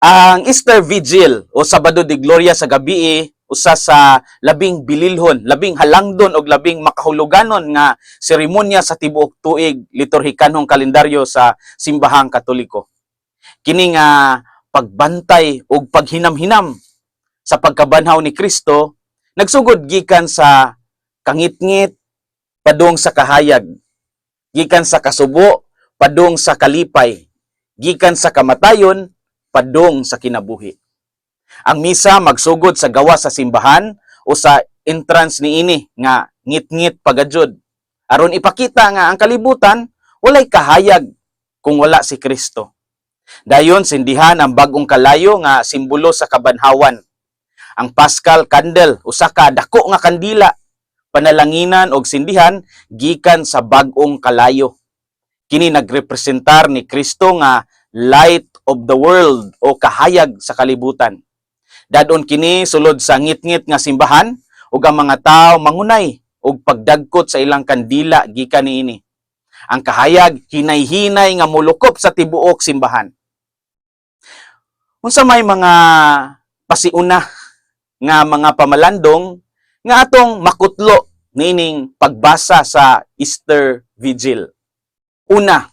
Ang Easter Vigil o Sabado de Gloria sa gabi usa sa labing bililhon, labing halangdon og labing makahuluganon nga seremonya sa tibuok tuig liturhikanhong kalendaryo sa simbahang Katoliko. Kini nga pagbantay ug paghinam-hinam sa pagkabanhaw ni Kristo nagsugod gikan sa kangitngit padung sa kahayag, gikan sa kasubo padung sa kalipay, gikan sa kamatayon padung sa kinabuhi. Ang misa magsugod sa gawa sa simbahan o sa entrance niini nga ngit-ngit pagajud. Aron ipakita nga ang kalibutan walay kahayag kung wala si Kristo. Dayon sindihan ang bagong kalayo nga simbolo sa kabanhawan. Ang Paschal candle usa ka dako nga kandila panalanginan og sindihan gikan sa bagong kalayo. Kini nagrepresentar ni Kristo nga light of the world o kahayag sa kalibutan. Dadon kini sulod sa ngit-ngit nga simbahan ug ang mga tawo mangunay og pagdagkot sa ilang kandila gikan niini. Ang kahayag hinay-hinay nga mulukop sa tibuok simbahan. Unsa may mga pasiuna nga mga pamalandong nga atong makutlo nining pagbasa sa Easter Vigil. Una,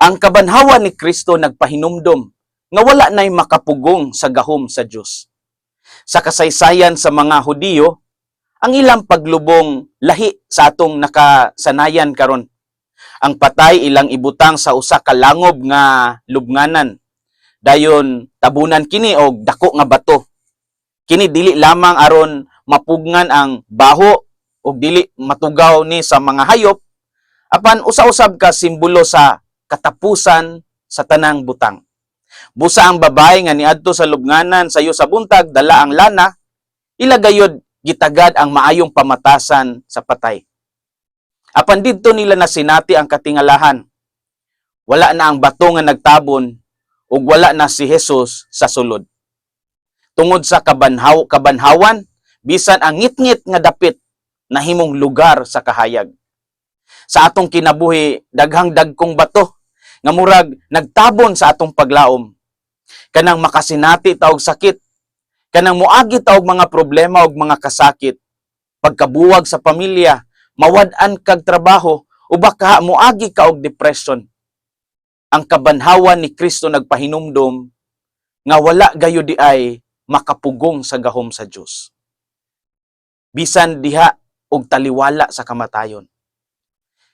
ang kabanhawan ni Kristo nagpahinumdom nga wala na'y makapugong sa gahom sa Dios. Sa kasaysayan sa mga Hudiyo, ang ilang paglubong lahi sa atong nakasanayan karon. Ang patay ilang ibutang sa usa ka langob nga lubnganan. Dayon tabunan kini og dako nga bato. Kini dili lamang aron mapugngan ang baho ug dili matugaw ni sa mga hayop apan usa-usab ka simbolo sa katapusan sa tanang butang. Busa ang babae nga niadto sa lubnganan sayo sa buntag dala ang lana, ilagayod gitagad ang maayong pamatasan sa patay. Apan didto nila na sinati ang katingalahan. Wala na ang bato nga nagtabon ug wala na si Jesus sa sulod. Tungod sa kabanhaw kabanhawan, bisan ang ngit-ngit nga dapit nahimong lugar sa kahayag. Sa atong kinabuhi, daghang dagkong bato nga murag nagtabon sa atong paglaom. Kanang makasinati ta og sakit, kanang muagi ta og mga problema og mga kasakit, pagkabuwag sa pamilya, mawad-an kag trabaho o baka muagi ka og depression. Ang kabanhawan ni Kristo nagpahinumdom nga wala gayo di ay makapugong sa gahom sa Dios. Bisan diha og taliwala sa kamatayon.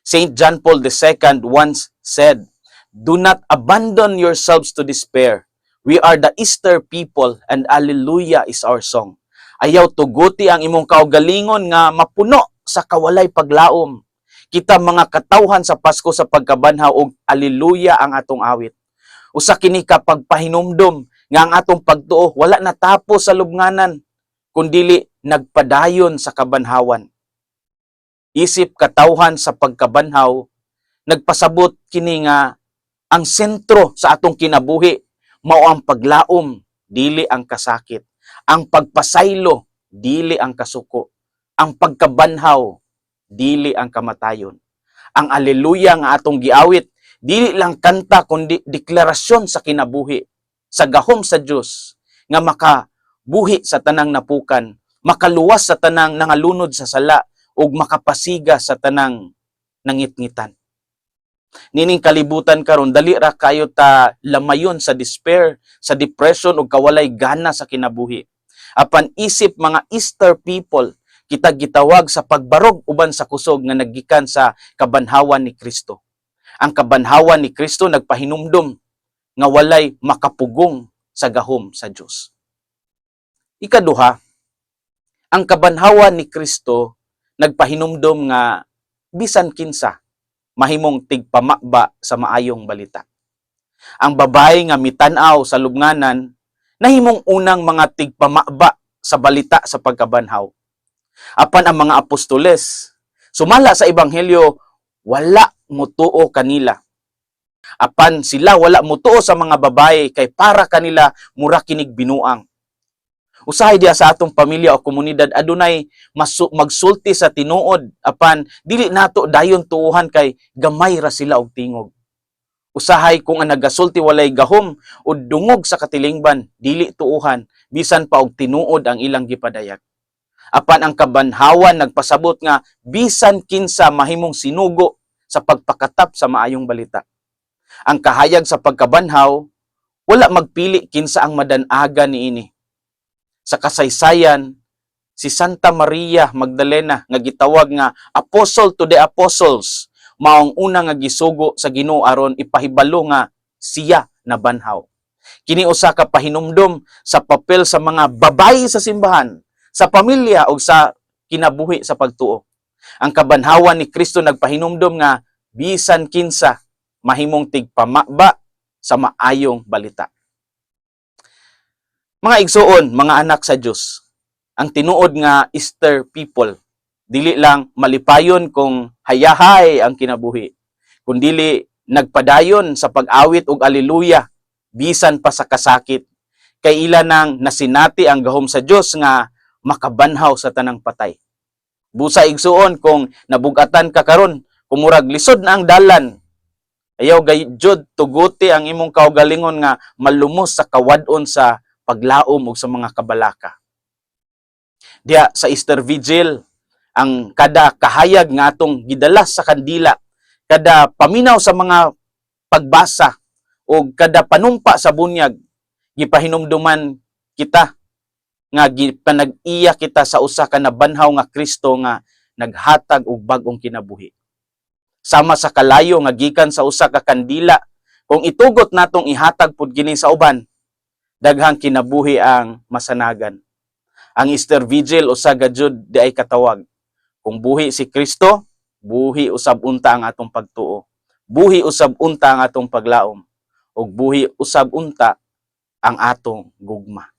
St. John Paul II once said, Do not abandon yourselves to despair. We are the Easter people and Alleluia is our song. Ayaw tuguti ang imong kaugalingon nga mapuno sa kawalay paglaom. Kita mga katawhan sa Pasko sa pagkabanhaw og Alleluia ang atong awit. Usa kini ka pagpahinumdom nga ang atong pagtuo wala natapos sa lubnganan kundili nagpadayon sa kabanhawan isip katawhan sa pagkabanhaw, nagpasabot kini nga ang sentro sa atong kinabuhi mao ang paglaom, dili ang kasakit. Ang pagpasaylo, dili ang kasuko. Ang pagkabanhaw, dili ang kamatayon. Ang aleluya nga atong giawit, dili lang kanta kundi deklarasyon sa kinabuhi sa gahom sa Dios nga makabuhi sa tanang napukan, makaluwas sa tanang nangalunod sa sala, ug makapasiga sa tanang nangitngitan. Nining kalibutan karon dali ra kayo ta lamayon sa despair, sa depression ug kawalay gana sa kinabuhi. Apan isip mga Easter people, kita gitawag sa pagbarog uban sa kusog nga naggikan sa kabanhawan ni Kristo. Ang kabanhawan ni Kristo nagpahinumdom nga walay makapugong sa gahom sa Dios. Ikaduha, ang kabanhawan ni Kristo nagpahinumdom nga bisan kinsa mahimong tigpamakba sa maayong balita. Ang babae nga mitanaw sa lubnganan nahimong unang mga tigpamakba sa balita sa pagkabanhaw. Apan ang mga apostoles sumala sa ebanghelyo wala mutuo kanila. Apan sila wala mutuo sa mga babae kay para kanila mura kinig binuang usahay diya sa atong pamilya o komunidad adunay magsulti sa tinuod apan dili nato dayon tuuhan kay gamay ra sila og tingog Usahay kung ang nagasulti walay gahom o dungog sa katilingban, dili tuuhan, bisan pa og tinuod ang ilang gipadayag. Apan ang kabanhawan nagpasabot nga bisan kinsa mahimong sinugo sa pagpakatap sa maayong balita. Ang kahayag sa pagkabanhaw, wala magpili kinsa ang madanaga niini. Sa kasaysayan, si Santa Maria Magdalena nga gitawag nga Apostle to the Apostles maong una nga gisugo sa Ginoo aron ipahibalo nga siya na banhaw. Kini usa ka pahinumdom sa papel sa mga babay sa simbahan, sa pamilya o sa kinabuhi sa pagtuo. Ang kabanhawan ni Kristo nagpahinumdom nga bisan kinsa mahimong tigpamaba sa maayong balita. Mga igsuon, mga anak sa Dios, ang tinuod nga Easter people dili lang malipayon kung hayahay ang kinabuhi kundili nagpadayon sa pag-awit og aleluya bisan pa sa kasakit. Kay ila nang nasinati ang gahom sa Dios nga makabanhaw sa tanang patay. Busa igsuon kung nabugatan ka karon kumurag lisod na ang dalan. Ayaw gayud tuguti ang imong kaugalingon nga malumos sa kawadon sa paglaom ug sa mga kabalaka diya sa Easter Vigil ang kada kahayag nga atong gidalas sa kandila, kada paminaw sa mga pagbasa o kada panumpa sa bunyag, gipahinumduman kita nga gipanag-iya kita sa usa ka nabanhaw nga Kristo nga naghatag og bag-ong kinabuhi. Sama sa kalayo nga gikan sa usa ka kandila, kung itugot natong ihatag pud kini sa uban, daghang kinabuhi ang masanagan. Ang Easter Vigil usa gajud di ay katawag kung buhi si Kristo, buhi usab unta ang atong pagtuo. Buhi usab unta ang atong paglaom. ug buhi usab unta ang atong gugma.